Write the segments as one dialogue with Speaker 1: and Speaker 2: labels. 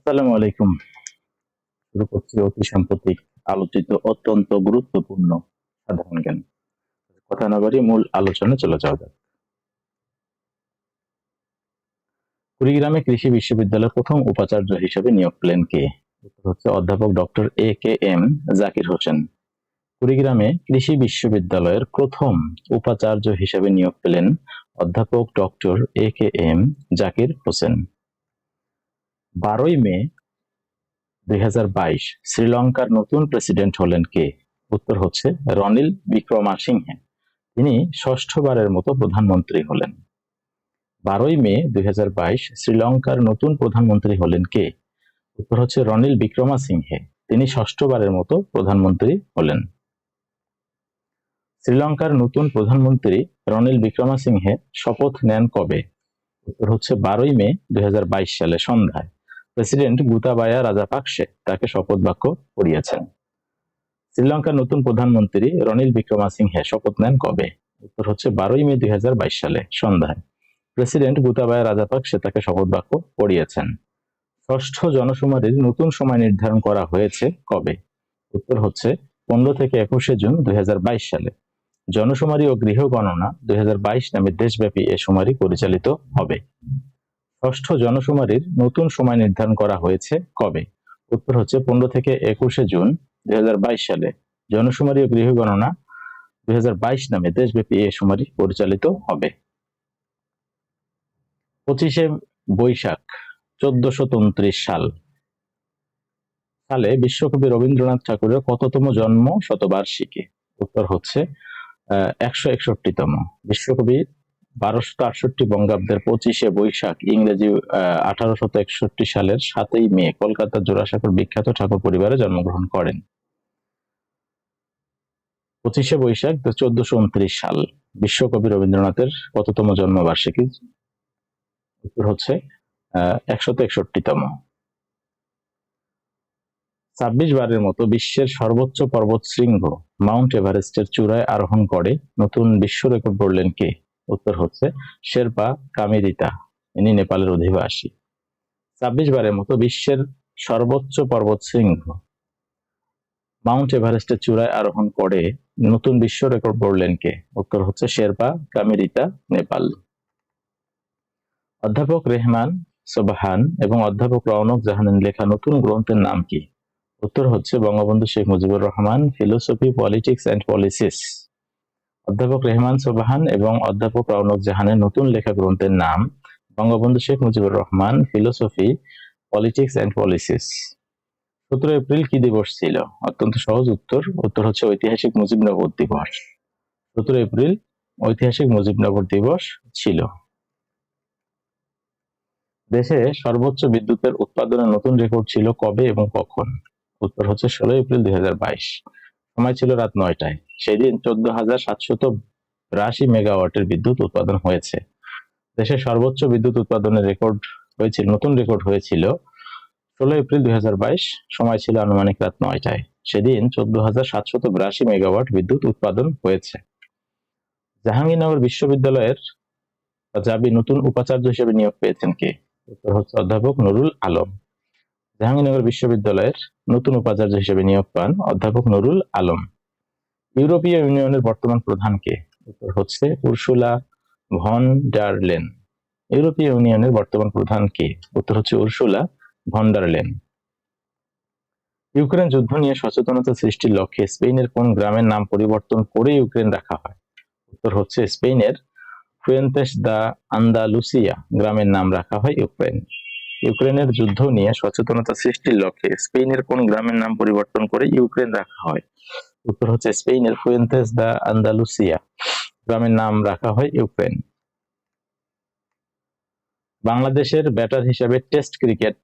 Speaker 1: আসসালামু আলাইকুম। শুরু করছি অতি সাম্প্রতিক, আলোচিত, অত্যন্ত গুরুত্বপূর্ণ সাধারণ জ্ঞান। কথা না মূল আলোচনা চলে যাওয়া যাক। কুড়িগ্রামে কৃষি বিশ্ববিদ্যালয়ের প্রথম উপাচার্য হিসেবে নিয়োগ পেলেন কে? হচ্ছে অধ্যাপক doctor A K M Zakir Hossain. কুড়িগ্রামে কৃষি বিশ্ববিদ্যালয়ের প্রথম উপাচার্য হিসেবে নিয়োগ পেলেন অধ্যাপক doctor A K M Zakir Hossain. বারোই মে দুই হাজার বাইশ শ্রীলঙ্কার নতুন প্রেসিডেন্ট হলেন কে? উত্তর হচ্ছে রনিল বিক্রমাসিংহে। তিনি ষষ্ঠবারের মতো প্রধানমন্ত্রী হলেন। বারোই মে দুই হাজার বাইশ শ্রীলঙ্কার নতুন প্রধানমন্ত্রী হলেন কে? উত্তর হচ্ছে রনিল বিক্রমাসিংহে। তিনি ষষ্ঠবারের মতো প্রধানমন্ত্রী হলেন। শ্রীলঙ্কার নতুন প্রধানমন্ত্রী রনিল বিক্রমাসিংহে শপথ নেন কবে? উত্তর হচ্ছে বারোই মে দুই হাজার বাইশ সালে সন্ধ্যায়। প্রেসিডেন্ট গুতাবায়া রাজাপাকসে তাকে শপথ বাক্য পড়িয়েছেন। শ্রীলঙ্কার নতুন প্রধানমন্ত্রী রনিল বিক্রমাসিংহে শপথ নেন কবে? উত্তর হচ্ছে বারোই মে দুই সালে, সন্ধ্যায়। প্রেসিডেন্ট গুতাবায়া রাজাপাকসে তাকে শপথ বাক্য পড়িয়েছেন। ষষ্ঠ জনশুমারির নতুন সময় নির্ধারণ করা হয়েছে কবে? উত্তর হচ্ছে পনেরো থেকে একুশে জুন দুই হাজার বাইশ সালে। জনশুমারি ও গৃহ গণনা দুই হাজার বাইশ নামে দেশব্যাপী এ শুমারি পরিচালিত হবে। ষষ্ঠ জনশুমারির নতুন সময় নির্ধারণ করা হয়েছে কবে? উত্তর হচ্ছে পনেরো থেকে একুশে জুন দুই হাজার বাইশ সালে। জনশুমারি ও গৃহ গণনা দু হাজার বাইশ নামে দেশব্যাপী এ শুমারি পরিচালিত হবে। পঁচিশে বৈশাখ চোদ্দশো সাল। সালে বিশ্বকবি রবীন্দ্রনাথ ঠাকুরের কততম জন্ম শতবার্ষিকী? উত্তর হচ্ছে একশো একষট্টিতম। বিশ্বকবি বারোশত আটষট্টি বঙ্গাব্দের পঁচিশে বৈশাখ, ইংরেজি আঠারোশত একষট্টি সালের সাতই মে কলকাতার জোড়াসাঁকোর বিখ্যাত ঠাকুর পরিবারে জন্মগ্রহণ করেন। পঁচিশে বৈশাখ চোদ্দশো উনত্রিশ সাল, বিশ্বকবি রবীন্দ্রনাথের কততম জন্মবার্ষিকী? উত্তর হচ্ছে একশত একষট্টিতম ছাব্বিশ বারের মতো বিশ্বের সর্বোচ্চ পর্বত শৃঙ্গ মাউন্ট এভারেস্টের চূড়ায় আরোহণ করে নতুন বিশ্ব রেকর্ড গড়লেন কে? উত্তর হচ্ছে শেরপা কামিরিতা, ইনি নেপালের অধিবাসী। ছাব্বিশ বারের মতো বিশ্বের সর্বোচ্চ পর্বত শৃঙ্গ। মাউন্ট এভারেস্টের চূড়ায় আরোহণ করে নতুন বিশ্ব রেকর্ড গড়লেন কে? উত্তর হচ্ছে শেরপা কামিরিতা, নেপাল। অধ্যাপক রেহমান সোবাহান এবং অধ্যাপক রওনক জাহানের লেখা নতুন গ্রন্থের নাম কি? উত্তর হচ্ছে Bangabandhu Sheikh Mujibur Rahman, philosophy, politics and policies. অধ্যাপক রেহমান সোবাহান এবং অধ্যাপক রৌনক জাহানের নতুন লেখা গ্রন্থের নাম Bangabandhu Sheikh Mujibur Rahman philosophy politics and policies সতেরো এপ্রিল কি দিবস ছিল? অত্যন্ত সহজ উত্তর উত্তর হচ্ছে ঐতিহাসিক মুজিবনগর দিবস। সতেরো এপ্রিল ঐতিহাসিক মুজিবনগর দিবস ছিল। দেশে সর্বোচ্চ বিদ্যুতের উৎপাদনের নতুন রেকর্ড ছিল কবে এবং কখন? উত্তর হচ্ছে ষোলো এপ্রিল দুই হাজার বাইশ। সময় ছিল রাত নয়টায়। সেই দিন চোদ্দ হাজার সাতশত বিরাশি মেগাওয়াটের বিদ্যুৎ উৎপাদন হয়েছে। দেশের সর্বোচ্চ বিদ্যুৎ উৎপাদনের রেকর্ড হয়েছিল, নতুন রেকর্ড হয়েছিল ষোলো এপ্রিল দুই সময় ছিল আনুমানিক রাত নয়টায়। সেদিন চোদ্দ হাজার সাতশত বিরাশি মেগাওয়াট বিদ্যুৎ উৎপাদন হয়েছে। জাহাঙ্গীরনগর বিশ্ববিদ্যালয়ের জাবি নতুন উপাচার্য হিসেবে নিয়োগ পেয়েছেন কে? উত্তর হচ্ছে অধ্যাপক নুরুল আলম। জাহাঙ্গীরনগর বিশ্ববিদ্যালয়ের নতুন উপাচার্য হিসেবে নিয়োগ পান অধ্যাপক নুরুল আলম। ইউরোপীয় ইউনিয়নের বর্তমান প্রধান কে? উত্তর হচ্ছে উর্সুলা ভন ডারলেন ইউরোপীয় ইউনিয়নের বর্তমান প্রধান কে? উত্তর হচ্ছে উর্সুলা ভন্ডারলেন ইউক্রেন যুদ্ধ নিয়ে সচেতনতা সৃষ্টির লক্ষ্যে স্পেনের কোন গ্রামের নাম পরিবর্তন করে ইউক্রেন রাখা হয়? উত্তর হচ্ছে স্পেনের ফুয়েন্তেস দা আন্দালুসিয়া গ্রামের নাম রাখা হয় ইউক্রেন। ইউক্রেনের যুদ্ধ নিয়ে সচেতনতা সৃষ্টির লক্ষ্যে স্পেনের কোন গ্রামের নাম পরিবর্তন করে ইউক্রেন রাখা হয়? উত্তর হচ্ছে স্পেনের ফুয়েন্তেস দা আন্দালুসিয়া। গ্রামের নাম রাখা হয় ইউক্রেন। বাংলাদেশের ব্যাটার হিসেবে টেস্ট ক্রিকেট,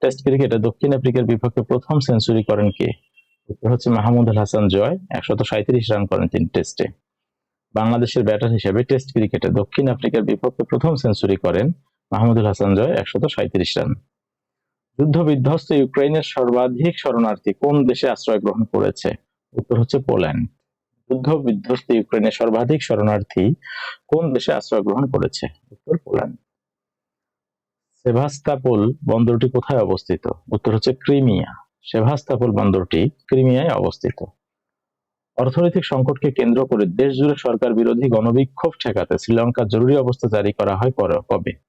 Speaker 1: টেস্ট ক্রিকেটে দক্ষিণ আফ্রিকার বিপক্ষে প্রথম সেঞ্চুরি করেন কে? উত্তর হচ্ছে মাহমুদুল হাসান জয়, একশত সাঁত্রিশ রান করেন তিনি টেস্টে। বাংলাদেশের ব্যাটার হিসেবে টেস্ট ক্রিকেটে দক্ষিণ আফ্রিকার বিপক্ষে প্রথম সেঞ্চুরি করেন মাহমুদুল হাসান জয় একশত সাঁত্রিশ রান। যুদ্ধ বিধ্বস্ত ইউক্রেনের সর্বাধিক শরণার্থী কোন দেশে আশ্রয় গ্রহণ করেছে? উত্তর হচ্ছে পোল্যান্ড। যুদ্ধ বিধ্বস্ত ইউক্রেনের সর্বাধিক শরণার্থী কোন দেশে আশ্রয় গ্রহণ করেছে? উত্তর পোল্যান্ড। সেভাস্তাপোল বন্দরটি কোথায় অবস্থিত? উত্তর হচ্ছে ক্রিমিয়া। সেভাস্তাপোল বন্দরটি ক্রিমিয়ায় অবস্থিত। অর্থনৈতিক সংকটকে কেন্দ্র করে দেশ জুড়ে সরকার বিরোধী গণবিক্ষোভ ঠেকাতে শ্রীলঙ্কার জরুরি অবস্থা জারি করা হয় কবে?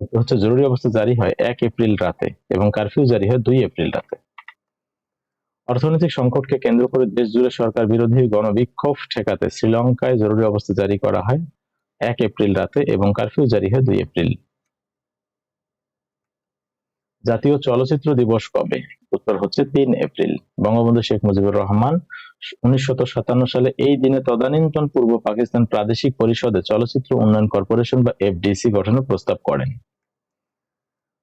Speaker 1: হচ্ছে জরুরি অবস্থা জারি হয় এক এপ্রিল রাতে এবং কারফিউ জারি হয় দুই এপ্রিল রাতে। অর্থনৈতিক সংকটকে কেন্দ্র করে দেশ জুড়ে সরকার বিরোধী গণবিক্ষোভ ঠেকাতে শ্রীলঙ্কায় জরুরি অবস্থা জারি করা হয় এক এপ্রিল রাতে এবং কারফিউ জারি হয় দুই এপ্রিল। জাতীয় চলচ্চিত্র দিবস কবে? উত্তর হচ্ছে তিন এপ্রিল। বঙ্গবন্ধু শেখ মুজিবুর রহমান উনিশশো সাতান্ন সালে এই দিনে তদানীন্তন পূর্ব পাকিস্তান প্রাদেশিক পরিষদে চলচ্চিত্র উন্নয়ন কর্পোরেশন বা এফডিসি গঠনের প্রস্তাব করেন।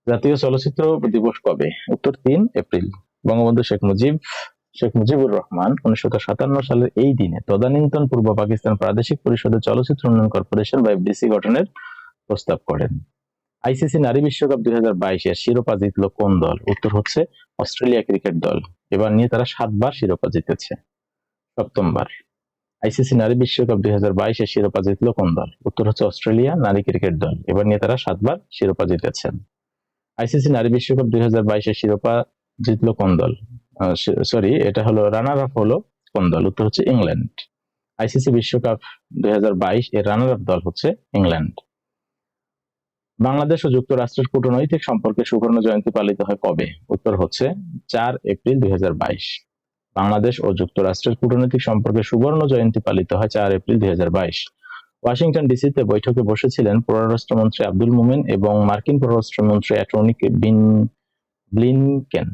Speaker 1: জাতীয় চলচ্চিত্র দিবস কবে? উত্তর তিন এপ্রিল। বঙ্গবন্ধু শেখ মুজিব, শেখ মুজিবুর রহমান উনিশশো সাতান্ন সালের এই দিনে তদানীন্তন পূর্ব পাকিস্তান প্রাদেশিক পরিষদে চলচ্চিত্র উন্নয়ন কর্পোরেশন বা এফডিসি গঠনের প্রস্তাব করেন। আইসিসি নারী বিশ্বকাপ দুই হাজার বাইশের শিরোপা জিতলো কোন দল? উত্তর হচ্ছে অস্ট্রেলিয়া ক্রিকেট দল। এবার নিয়ে তারা সাতবার শিরোপা জিতেছে। সপ্তমবার। আইসিসি নারী বিশ্বকাপ দুই হাজার বাইশের শিরোপা জিতলো কোন দল? উত্তর হচ্ছে অস্ট্রেলিয়া নারী ক্রিকেট দল। এবার নিয়ে তারা সাতবার শিরোপা জিতেছেন। আইসিসি নারী বিশ্বকাপ দুই হাজার বাইশের শিরোপা জিতলো কোন দল? সরি, এটা হলো রানার আপ হলো কোন দল? উত্তর হচ্ছে ইংল্যান্ড। আইসিসি বিশ্বকাপ দুই হাজার বাইশ এর রানার আপ দল হচ্ছে ইংল্যান্ড। বাংলাদেশ ও যুক্তরাষ্ট্রের কূটনৈতিক সম্পর্কে সুবর্ণ জয়ন্তী পালিত হয় কবে? উত্তর হচ্ছে চার এপ্রিল দুই হাজার বাইশ। বাংলাদেশ ও যুক্তরাষ্ট্রের কূটনৈতিক সম্পর্কে সুবর্ণ জয়ন্তী পালিত হয় চার এপ্রিল দুই হাজার বাইশ। ওয়াশিংটন ডিসিতে বৈঠকে বসেছিলেন পররাষ্ট্রমন্ত্রী আব্দুল মোমেন এবং মার্কিন পররাষ্ট্রমন্ত্রী অ্যাটর্নি বিন ব্লিনকেন।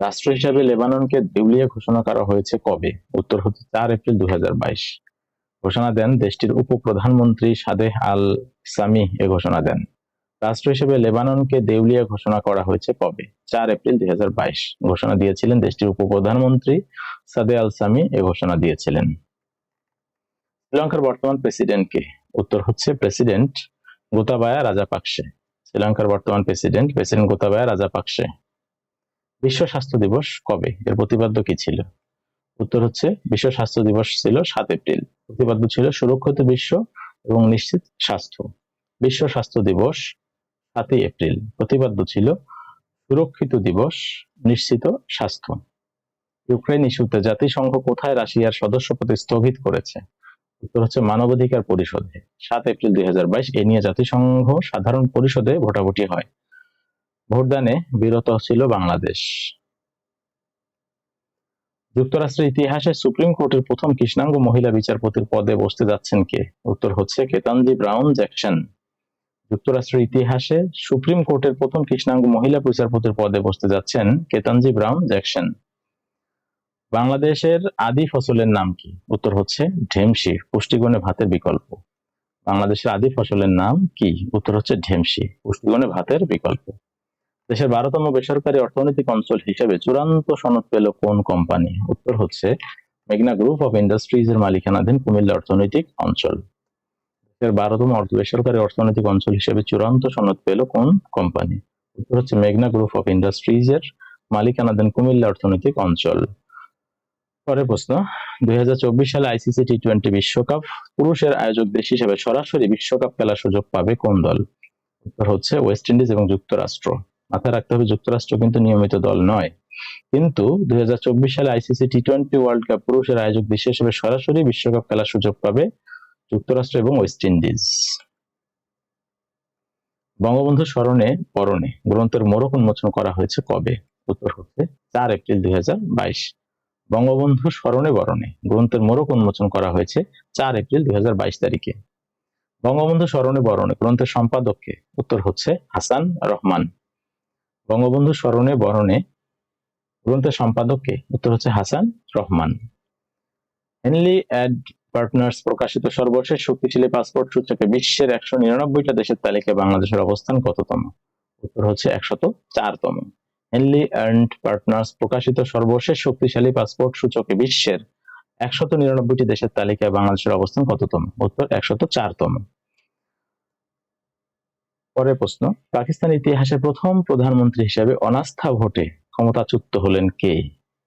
Speaker 1: রাষ্ট্র হিসাবে লেবাননকে দেউলিয়া ঘোষণা করা হয়েছে কবে? উত্তর হচ্ছে চার এপ্রিল দুই হাজার বাইশ। ঘোষণা দেন দেশটির উপপ্রধানমন্ত্রী সাদেহ আল সামি এ ঘোষণা দেন। রাষ্ট্র হিসেবে লেবাননকে দেউলিয়া ঘোষণা করা হয়েছে কবে? চার এপ্রিল দুই হাজার বাইশ। ঘোষণা দিয়েছিলেন দেশটির উপপ্রধানমন্ত্রী সাদে আল সামি এ ঘোষণা দিয়েছিলেন। শ্রীলঙ্কার বর্তমান প্রেসিডেন্ট কে? উত্তর হচ্ছে প্রেসিডেন্ট গোতাবায়া রাজাপাকসে। শ্রীলঙ্কার বর্তমান প্রেসিডেন্ট প্রেসিডেন্ট গোতাবায়া রাজাপাকসে। বিশ্ব স্বাস্থ্য দিবস কবে? এর প্রতিপাদ্য কি ছিল? উত্তর হচ্ছে বিশ্ব স্বাস্থ্য দিবস ছিল সাত এপ্রিল। প্রতিপাদ্য ছিল সুরক্ষিত বিশ্ব এবং নিশ্চিত স্বাস্থ্য। বিশ্ব স্বাস্থ্য দিবস সাতই এপ্রিল। প্রতিপাদ্য ছিল সুরক্ষিত দিবস, নিশ্চিত স্বাস্থ্য। ইউক্রেন ইস্যুতে জাতিসংঘ কোথায় রাশিয়ার সদস্যপদ স্থগিত করেছে? উত্তর হচ্ছে মানবাধিকার পরিষদে। সাত এপ্রিল দুই হাজার বাইশ এ নিয়ে জাতিসংঘ সাধারণ পরিষদে ভোটাভুটি হয়। ভোটদানে বিরত ছিল বাংলাদেশ। যুক্তরাষ্ট্রের ইতিহাসে সুপ্রিম কোর্টের প্রথম কৃষ্ণাঙ্গ মহিলা বিচারপতির পদে বসতে যাচ্ছেন কে? উত্তর হচ্ছে কেতানজি ব্রাউন জ্যাকসন। যুক্তরাষ্ট্রের ইতিহাসে সুপ্রিম কোর্টের প্রথম কৃষ্ণাঙ্গ মহিলা বিচারপতির পদে বসতে যাচ্ছেন কেতানজি ব্রাউন জ্যাকসন। বাংলাদেশের আদি ফসলের নাম কি? উত্তর হচ্ছে ঢেমসি পুষ্টিগুণে ভাতের বিকল্প। বাংলাদেশের আদি ফসলের নাম কি? উত্তর হচ্ছে ঢেমসি পুষ্টিগুণে ভাতের বিকল্প। দেশের বারোতম বেসরকারি অর্থনৈতিক অঞ্চল হিসেবে চূড়ান্ত সনদ পেল কোন কোম্পানি? উত্তর হচ্ছে, মেঘনা গ্রুপ অফ ইন্ডাস্ট্রিজ এর মালিকানাধীন কুমিল্লা অর্থনৈতিক অঞ্চল। দেশের বারোতম বেসরকারি অর্থনৈতিক অঞ্চল হিসেবে চূড়ান্ত সনদ পেল কোন কোম্পানি? উত্তর হচ্ছে, মেঘনা গ্রুপ অফ ইন্ডাস্ট্রিজ এর মালিকানাধীন কুমিল্লা অর্থনৈতিক অঞ্চল। পরের প্রশ্ন, দুই হাজার চব্বিশ সালে আইসিসি টি টোয়েন্টি বিশ্বকাপ পুরুষের আয়োজক দেশ হিসেবে সরাসরি বিশ্বকাপ খেলার সুযোগ পাবে কোন দল? উত্তর হচ্ছে, ওয়েস্ট ইন্ডিজ এবং যুক্তরাষ্ট্র। মাথায় রাখতে হবে, যুক্তরাষ্ট্র কিন্তু নিয়মিত দল নয়। কিন্তু দুই হাজার চব্বিশ সালে ICC T twenty world cup পুরুষের আয়োজক দেশ হিসেবে সরাসরি বিশ্বকাপ খেলার সুযোগ পাবে যুক্তরাষ্ট্র এবং ওয়েস্ট ইন্ডিজ। বঙ্গবন্ধু স্মরণে পরনে গ্রন্থের মোড়ক উন্মোচন করা হয়েছে কবে? উত্তর হচ্ছে চার এপ্রিল দুই বঙ্গবন্ধু স্মরণে বরণে গ্রন্থের মোড়ক উন্মোচন করা হয়েছে চার এপ্রিল দুই হাজার বাইশ তারিখে। বঙ্গবন্ধু স্মরণে বরণে গ্রন্থের সম্পাদককে উত্তর হচ্ছে হাসান রহমান। বঙ্গবন্ধু স্মরণে বরণে গ্রন্থের সম্পাদককে উত্তর হচ্ছে Hasan Rahman. Henley and partners প্রকাশিত সর্বশেষ শক্তিশালী পাসপোর্ট সূচকে বিশ্বের একশো নিরানব্বইটা দেশের তালিকায় বাংলাদেশের অবস্থান কততম? উত্তর হচ্ছে একশত চারতম। হেনলি অ্যান্ড পার্টনার্স প্রকাশিত সর্বশেষ শক্তিশালী পাসপোর্ট সূচকে বিশ্বের একশত নিরানব্বইটি দেশের তালিকায় বাংলাদেশের অবস্থান কততম? উত্তর একশত চারতম। পরের প্রশ্ন, পাকিস্তান ইতিহাসে প্রথম প্রধানমন্ত্রী হিসেবে অনাস্থা ভোটে ক্ষমতাচ্যুত হলেন কে?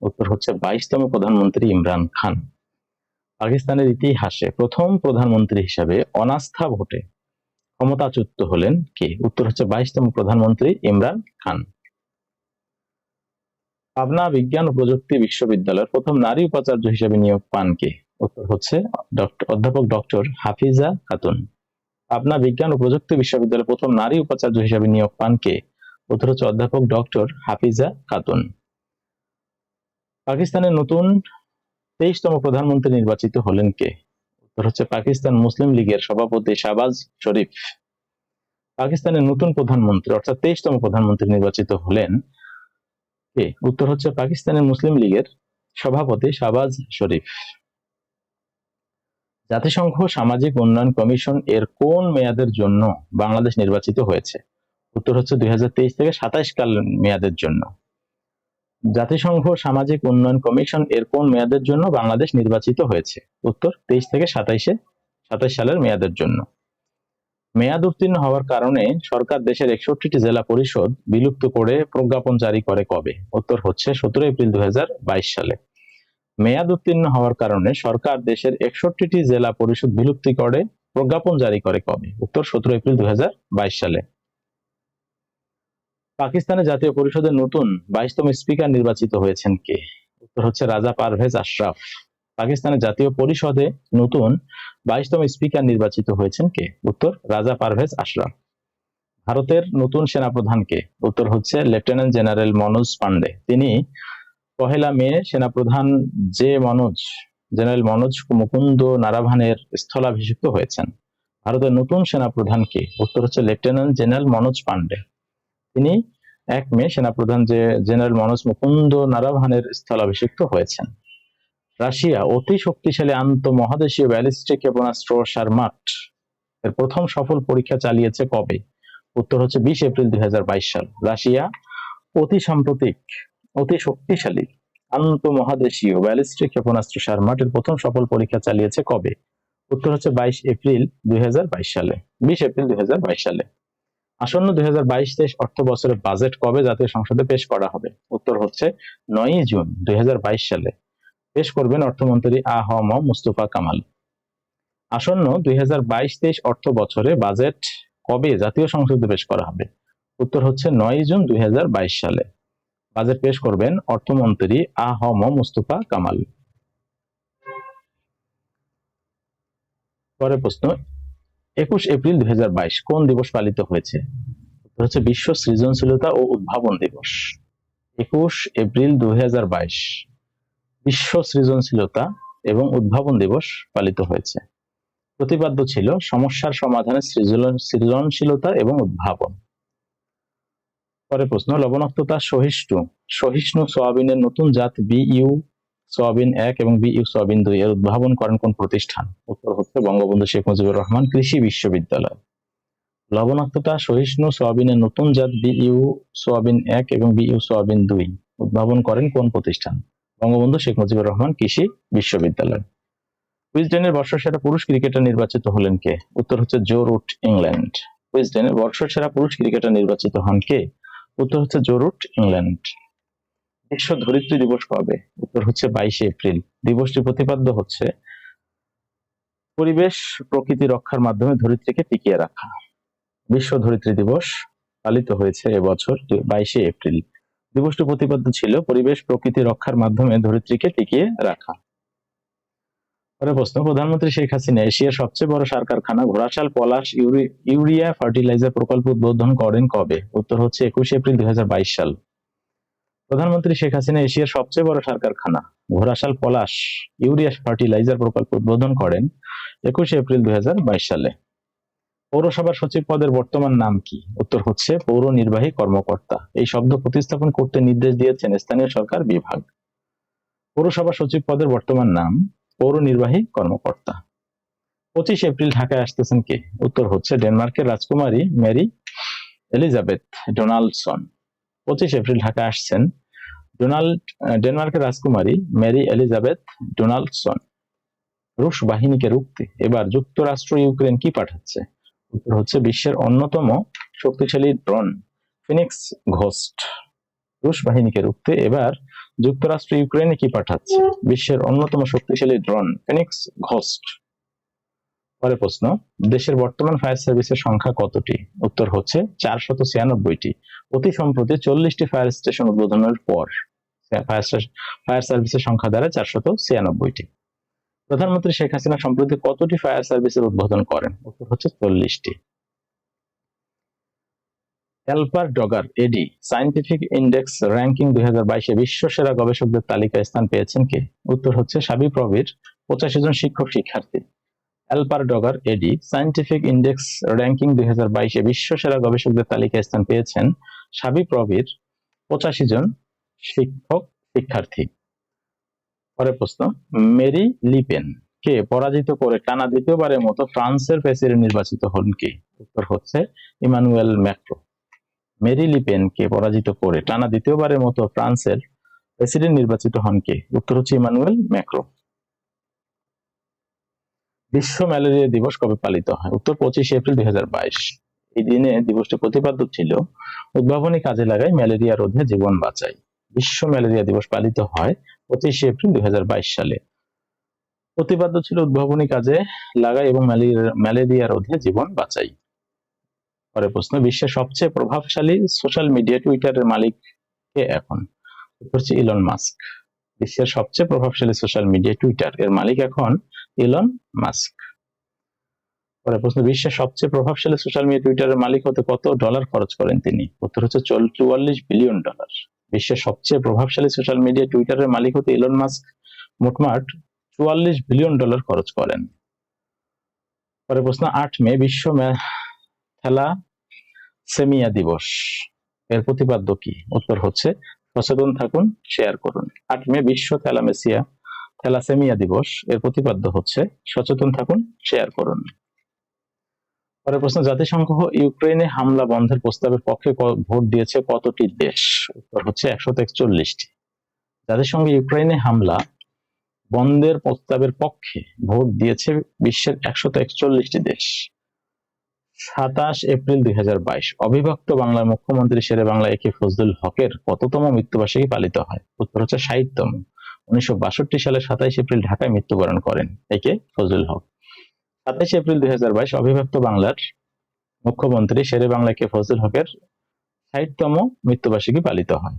Speaker 1: উত্তর হচ্ছে বাইশতম প্রধানমন্ত্রী ইমরান খান। পাকিস্তানের ইতিহাসে প্রথম প্রধানমন্ত্রী হিসেবে অনাস্থা ভোটে ক্ষমতাচ্যুত হলেন কে? উত্তর হচ্ছে বাইশতম প্রধানমন্ত্রী ইমরান খান। পাবনা বিজ্ঞান ও প্রযুক্তি বিশ্ববিদ্যালয়ের প্রথম নারী উপাচার্য হিসেবে নিয়োগ পান কে? উত্তর হচ্ছে অধ্যাপক ডক্টর হাফিজা খাতুন। পাবনা বিজ্ঞান ও প্রযুক্তি বিশ্ববিদ্যালয়ের প্রথম নারী উপাচার্য হিসেবে নিয়োগ পান কে? হচ্ছে অধ্যাপক ডক্টর হাফিজা খাতুন। পাকিস্তানের নতুন তেইশতম প্রধানমন্ত্রী নির্বাচিত হলেন কে? উত্তর হচ্ছে পাকিস্তান মুসলিম লীগের সভাপতি শাহবাজ শরীফ। পাকিস্তানের নতুন প্রধানমন্ত্রী, অর্থাৎ তেইশতম প্রধানমন্ত্রী নির্বাচিত হলেন কে? উত্তর হচ্ছে পাকিস্তানের মুসলিম লীগের সভাপতি শাহবাজ শরীফ। জাতিসংঘ সামাজিক উন্নয়ন কমিশন এর কোন মেয়াদের জন্য বাংলাদেশ নির্বাচিত হয়েছে? উত্তর হচ্ছে দুই হাজার তেইশ থেকে সাতাইশ কাল মেয়াদের জন্য। জাতিসংঘ সামাজিক উন্নয়ন কমিশন এর কোন মেয়াদের জন্য বাংলাদেশ নির্বাচিত হয়েছে? উত্তর, তেইশ থেকে সাতাইশে, সাতাইশ সালের মেয়াদের জন্য। মেয়াদ উত্তীর্ণ হওয়ার কারণে সরকার দেশের একষট্টিটি জেলা পরিষদ বিলুপ্ত করে প্রজ্ঞাপন জারি করে কবে? উত্তর হচ্ছে সতেরো এপ্রিল দুই হাজার বাইশ সালে। মেয়াদ উত্তীর্ণ হওয়ার কারণে সরকার দেশের একষট্টিটি জেলা পরিষদ বিলুপ্তি করে প্রজ্ঞাপন জারি করে কবে? উত্তর সতেরো এপ্রিল দুই সালে। পাকিস্তানের জাতীয় পরিষদের নতুন বাইশতম স্পিকার নির্বাচিত হয়েছেন কে? উত্তর হচ্ছে রাজা পারভেজ আশরাফ। পাকিস্তানের জাতীয় পরিষদে নতুন বাইশতম স্পিকার নির্বাচিত হয়েছেন কে? উত্তর রাজা পারভেজ আশরাফ। ভারতের নতুন সেনাপ্রধান কে? উত্তর হচ্ছে লেফটেন্যান্ট জেনারেল মনোজ পান্ডে। তিনি পহেলা মে সেনাপ্রধান জে মনোজ, জেনারেল মনোজ মুকুন্দ নারাভানের স্থলাভিষিক্ত হয়েছেন। ভারতের নতুন সেনাপ্রধান কে উত্তর হচ্ছে লেফটেন্যান্ট জেনারেল মনোজ পান্ডে। তিনি এক মে সেনাপ্রধান যে জেনারেল মনোজ মুকুন্দ নারাভানের স্থলাভিষিক্ত হয়েছেন। রাশিয়া অতি শক্তিশালী আন্তঃমহাদেশীয় ব্যালিস্টিক ক্ষেপণাস্ত্র সারমাট এর প্রথম সফল পরীক্ষা চালিয়েছে কবে? উত্তর হচ্ছে বিশ এপ্রিল দুই হাজার বাইশ সাল। রাশিয়া অতি সাম্প্রতিক অতি শক্তিশালী আন্তঃমহাদেশীয় ব্যালিস্টিক ক্ষেপণাস্ত্র সারমাট এর প্রথম সফল পরীক্ষা চালিয়েছে কবে? উত্তর হচ্ছে বাইশ এপ্রিল দুই হাজার বাইশ সালে। বিশ এপ্রিল দুই হাজার বাইশ সালে। আসন্ন দুই হাজার বাইশ অর্থ বছরের বাজেট কবে জাতীয় সংসদে পেশ করা হবে? উত্তর হচ্ছে নয়ই জুন দুই হাজার বাইশ সালে। পেশ করবেন অর্থমন্ত্রী আ হ ম মুস্তফা কামাল। আসন্ন দুই হাজার বাইশ তেইশ অর্থ বছরে বাজেট কবে জাতীয় সংসদে পেশ করা হবে? উত্তর হচ্ছে নয় জুন দুই হাজার বাইশ সালে। বাজেট পেশ করবেন অর্থমন্ত্রী আ হ ম মুস্তফা কামাল। পরের প্রশ্ন, একুশ এপ্রিল দুই হাজার বাইশ কোন দিবস পালিত হয়েছে? হচ্ছে বিশ্ব সৃজনশীলতা ও উদ্ভাবন দিবস। একুশ এপ্রিল দুই বিশ্ব সৃজনশীলতা এবং উদ্ভাবন দিবস পালিত হয়েছে। প্রতিপাদ্য ছিল, সমস্যার সমাধানে সৃজন- সৃজনশীলতা এবং উদ্ভাবন। পরে প্রশ্ন, লবণাক্ততা সহিষ্ণু। সহিষ্ণু সোয়াবিনের নতুন জাত বিইউ সোয়াবিন এক এবং বিইউ সোয়াবিন দুই। এর উদ্ভাবন করেন কোন প্রতিষ্ঠান? উত্তর হচ্ছে বঙ্গবন্ধু শেখ মুজিবুর রহমান কৃষি বিশ্ববিদ্যালয়। লবণাক্ততা সহিষ্ণু সোয়াবিনের নতুন জাত বিইউ সোয়াবিন এক এবং বিইউ সোয়াবিন দুই। উদ্ভাবন করেন কোন প্রতিষ্ঠান? বঙ্গবন্ধু শেখ মুজিবুর রহমান কৃষি বিশ্ববিদ্যালয়। কুইজডেনের বর্ষসেরা পুরুষ ক্রিকেটার নির্বাচিত হলেন কে? উত্তর হচ্ছে জো রুট, ইংল্যান্ড। কুইজডেনের বর্ষসেরা পুরুষ ক্রিকেটার নির্বাচিত হন কে? উত্তর হচ্ছে জো রুট ইংল্যান্ড। বিশ্ব ধরিত্রী দিবস কবে? উত্তর হচ্ছে বাইশে এপ্রিল। দিবসটি প্রতিপাদ্য হচ্ছে পরিবেশ, প্রকৃতি রক্ষার মাধ্যমে ধরিত্রীকে টিকিয়ে রাখা। বিশ্ব ধরিত্রী দিবস পালিত হয়েছে এবছর বাইশে এপ্রিল। দিবসটি প্রতিপাদ্য ছিল পরিবেশ, প্রকৃতি রক্ষার মাধ্যমে ধরিত্রীকে টিকিয়ে রাখা। পরে প্রশ্ন, প্রধানমন্ত্রী শেখ হাসিনা এশিয়ার সবচেয়ে বড় সার কারখানা ঘোড়াশাল, পলাশ, ইউরি- ইউরিয়া ফার্টিলাইজার প্রকল্প উদ্বোধন করেন কবে? উত্তর হচ্ছে একুশে এপ্রিল দুই সাল। প্রধানমন্ত্রী শেখ হাসিনা এশিয়ার সবচেয়ে বড় সার কারখানা ঘোড়াশাল, পলাশ, ইউরিয়া ফার্টিলাইজার প্রকল্প উদ্বোধন করেন একুশে এপ্রিল দুই হাজার বাইশ সালে। পৌরসভার সচিব পদের বর্তমান নাম কি? উত্তর হচ্ছে পৌর নির্বাহী কর্মকর্তা। এই শব্দ প্রতিস্থাপন করতে নির্দেশ দিয়েছেন স্থানীয় সরকার বিভাগ। পৌরসভা সচিব পদের বর্তমান নাম পৌর নির্বাহী কর্মকর্তা। পঁচিশ এপ্রিল ঢাকায় আসতেছেন কে? উত্তর হচ্ছে ডেনমার্কের রাজকুমারী মেরি এলিজাবেথ ডোনাল্ডসন পঁচিশ এপ্রিল ঢাকায় আসছেন ডোনাল্ড ডেনমার্কের রাজকুমারী মেরি এলিজাবেথ ডোনাল্ডসন রুশ বাহিনীকে রুখতে এবার যুক্তরাষ্ট্র ইউক্রেন কি পাঠাচ্ছে? উত্তর হচ্ছে বিশ্বের অন্যতম শক্তিশালী ড্রোন ফিনিক্স ঘোস্ট। রুশ বাহিনীকে রুখতে এবার যুক্তরাষ্ট্র ইউক্রেনে কি পাঠাচ্ছে? বিশ্বের অন্যতম শক্তিশালী ড্রোন, ফিনিক্স ঘোস্ট। পরের প্রশ্ন, দেশের বর্তমান ফায়ার সার্ভিসের সংখ্যা কতটি? উত্তর হচ্ছে চারশত ছিয়ানব্বইটি। অতি সম্প্রতি চল্লিশটি ফায়ার স্টেশন উদ্বোধনের পর ফায়ার সার্ভিসের সংখ্যা দ্বারা চারশত ছিয়ানব্বইটি। প্রধানমন্ত্রী শেখ হাসিনা সম্প্রতি কতটি ফায়ার সার্ভিসের উদ্বোধন করেন? উত্তর হচ্ছে চল্লিশটি। Alper Doger AD scientific index ranking দুই বাইশে বিশ্ব সেরা গবেষকদের তালিকায় স্থান পেয়েছেন কে? উত্তর হচ্ছে সাবি প্রবীর পঁচাশি জন শিক্ষক শিক্ষার্থী। Alper Doger AD scientific index ranking দুই বাইশে বিশ্ব সেরা গবেষকদের তালিকায় স্থান পেয়েছেন সাবি প্রবীর পঁচাশি জন শিক্ষক শিক্ষার্থী। পরের প্রশ্ন, মেরি লিপেন, কে পরাজিত করে টানা দ্বিতীয়বারের মতো ফ্রান্সের প্রেসিডেন্ট নির্বাচিত হন কে? উত্তর হচ্ছে Emmanuel Macron. Marine Le Pen কে পরাজিত করে টানা দ্বিতীয়বারের মতো ফ্রান্সের প্রেসিডেন্ট নির্বাচিত হন কে? উত্তর হচ্ছে ইমানুয়েল ম্যাক্রো। বিশ্ব ম্যালেরিয়া দিবস কবে পালিত হয়? উত্তর পঁচিশে এপ্রিল দুই এই দিনে দিবসটি প্রতিপাদ্য ছিল, উদ্ভাবনী কাজে লাগাই ম্যালেরিয়া রোধে জীবন বাঁচাই। বিশ্ব ম্যালেরিয়া দিবস পালিত হয় পঁচিশে এপ্রিল দুই হাজার বাইশ সালে। প্রতিপাদ্য ছিল উদ্ভাবনী কাজে লাগাই এবং ম্যালেরিয়া রোধে জীবন বাঁচাই। পরের প্রশ্ন, বিশ্বের সবচেয়ে প্রভাবশালী সোশ্যাল মিডিয়া টুইটারের মালিক কে এখন? হচ্ছে ইলন মাস্ক বিশ্বের সবচেয়ে প্রভাবশালী সোশ্যাল মিডিয়া টুইটার এর মালিক এখন ইলন মাস্ক পরের প্রশ্ন, বিশ্বের সবচেয়ে প্রভাবশালী সোশ্যাল মিডিয়া টুইটারের মালিক হতে কত ডলার খরচ করেন তিনি? উত্তর হচ্ছে চুয়াল্লিশ বিলিয়ন ডলার বিশ্বের সবচেয়ে প্রভাবশালী সোশ্যাল মিডিয়া টুইটারের মালিক হতে ইলন মাস্ক মোটমাট চুয়াল্লিশ বিলিয়ন ডলার খরচ করেন। পরের প্রশ্ন, আট মে বিশ্ব খেলা সেমিয়া দিবস। এর প্রতিপাদ্য কি? উত্তর হচ্ছে, সচেতন থাকুন শেয়ার করুন। আট মে বিশ্ব থ্যালামেসিয়া, থ্যালাসেমিয়া দিবস। এর প্রতিপাদ্য হচ্ছে, সচেতন থাকুন শেয়ার করুন। পরের প্রশ্ন, জাতিসংঘ ইউক্রেনে হামলা বন্ধের প্রস্তাবের পক্ষে ভোট দিয়েছে কতটি দেশ? উত্তর হচ্ছে একশত একচল্লিশটি জাতিসংঘ ইউক্রেনে হামলা বন্ধের প্রস্তাবের পক্ষে ভোট দিয়েছে বিশ্বের একশত একচল্লিশটি দেশ। সাতাশ এপ্রিল দুই হাজার বাইশ। অবিভক্ত বাংলার মুখ্যমন্ত্রী শেরে বাংলা একে ফজলুল হকের কততম মৃত্যুবার্ষিকী পালিত হয়? উত্তর হচ্ছে ষাটতম। উনিশশো বাষট্টি সালে সাতাইশ এপ্রিল ঢাকায় মৃত্যুবরণ করেন একে ফজলুল হক। সাতাইশ এপ্রিল দুই অবিভক্ত বাংলার মুখ্যমন্ত্রী শেরে বাংলা কে ফজলুল হকের ষাটতম মৃত্যুবার্ষিকী পালিত হয়।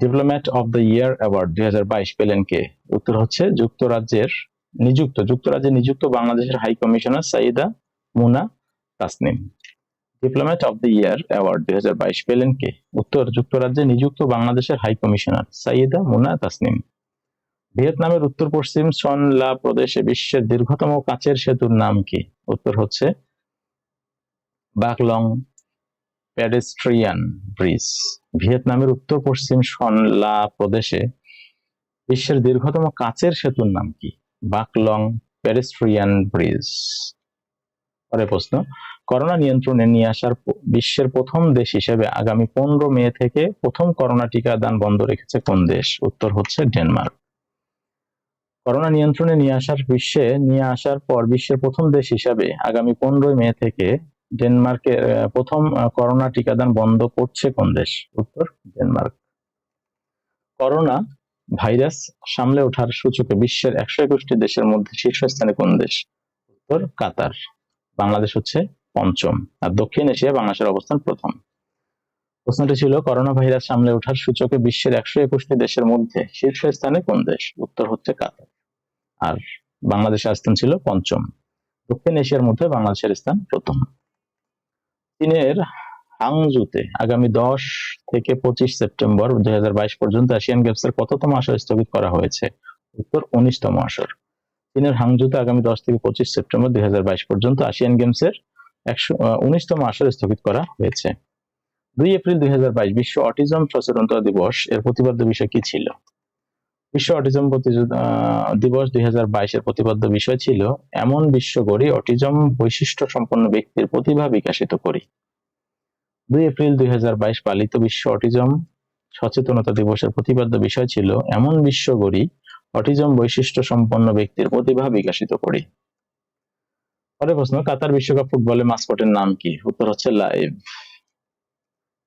Speaker 1: Diplomat of the year award দুই হাজার বাইশ পেলেন কে? উত্তর হচ্ছে যুক্তরাজ্যের নিযুক্ত যুক্তরাজ্যে নিযুক্ত বাংলাদেশের high commissioner Saida Muna Tasnim. Diplomat of the year award দুই পেলেন কে? উত্তর, যুক্তরাজ্যে নিযুক্ত বাংলাদেশের হাই কমিশনার সাইয়েদা মুনা তাসনিম। ভিয়েতনামের উত্তর পশ্চিম সন লা প্রদেশে বিশ্বের দীর্ঘতম কাচের সেতুর নাম কি? উত্তর হচ্ছে বাকলং প্যাডেস্ট্রিয়ান ব্রিজ। ভিয়েতনামের উত্তর পশ্চিম সন লা প্রদেশে বিশ্বের দীর্ঘতম কাঁচের সেতুর নাম কি? Bach Long pedestrian bridge. পরের প্রশ্ন, করোনা নিয়ন্ত্রণে নিয়ে আসার বিশ্বের প্রথম দেশ হিসেবে আগামী পনেরো মে থেকে প্রথম করোনা টিকা দান বন্ধ রেখেছে কোন দেশ? উত্তর হচ্ছে ডেনমার্ক। করোনা নিয়ন্ত্রণে নিয়ে আসার বিশ্বে, নিয়ে আসার পর বিশ্বের প্রথম দেশ হিসাবে আগামী পনেরোই মে থেকে ডেনমার্কের প্রথম করোনা টিকাদান বন্ধ করছে কোন দেশ? উত্তর ডেনমার্ক। করোনা ভাইরাস সামলে ওঠার সূচকে বিশ্বের একশো একুশটি দেশের মধ্যে শীর্ষস্থানে কোন দেশ? উত্তর কাতার। বাংলাদেশ হচ্ছে পঞ্চম আর দক্ষিণ এশিয়া বাংলাদেশের অবস্থান প্রথম। প্রশ্নটি ছিল করোনা ভাইরাস সামলে ওঠার সূচকে বিশ্বের একশো একুশটি দেশের মধ্যে শীর্ষস্থানে কোন দেশ? উত্তর হচ্ছে কাতার। আর বাংলাদেশের স্থান ছিল পঞ্চম। দক্ষিণ এশিয়ার মধ্যে বাংলাদেশের স্থান প্রথম। চীনের হাংজুতে আগামী দশ থেকে পঁচিশ সেপ্টেম্বর দু হাজার বাইশ পর্যন্ত এশিয়ান গেমস এর কততম আসর স্থগিত করা হয়েছে? উত্তর উনিশতম আসর। চীনের হাংজুতে আগামী দশ থেকে পঁচিশ সেপ্টেম্বর দুই হাজার বাইশ পর্যন্ত এশিয়ান গেমস এর একশো উনিশতম আসর স্থগিত করা হয়েছে। দুই এপ্রিল দুই বিশ্ব অটিজম সচেতনতা দিবস এর প্রতিপাদ্য বিষয় কি ছিল? বিশ্ব অটিজম দিবস দুই এর প্রতিপাদ্য বিষয় ছিল, এমন বিশ্ব গড়ি অটিজম বৈশিষ্ট্য সম্পন্ন ব্যক্তির প্রতিভা বিকাশিত করি। দুই এপ্রিল দুই হাজার বাইশ পালিত বিশ্ব অটিজম সচেতনতা দিবসের প্রতিপাদ্য বিষয় ছিল, এমন বিশ্ব গড়ি অটিজম বৈশিষ্ট্য সম্পন্ন ব্যক্তির প্রতিভা বিকাশিত করি। পরের প্রশ্ন, কাতার বিশ্বকাপ ফুটবলে মাস্কটের নাম কি? উত্তর হচ্ছে লাইভ।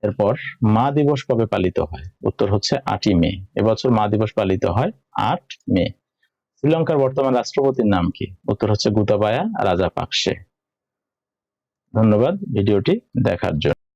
Speaker 1: এরপর, মা দিবস কবে পালিত হয়? উত্তর হচ্ছে আটই মে। এবছর মা দিবস পালিত হয় আট মে। শ্রীলঙ্কার বর্তমান রাষ্ট্রপতির নাম কি? উত্তর হচ্ছে গুতাবায়া, রাজা পাকসে। ধন্যবাদ ভিডিওটি দেখার জন্য।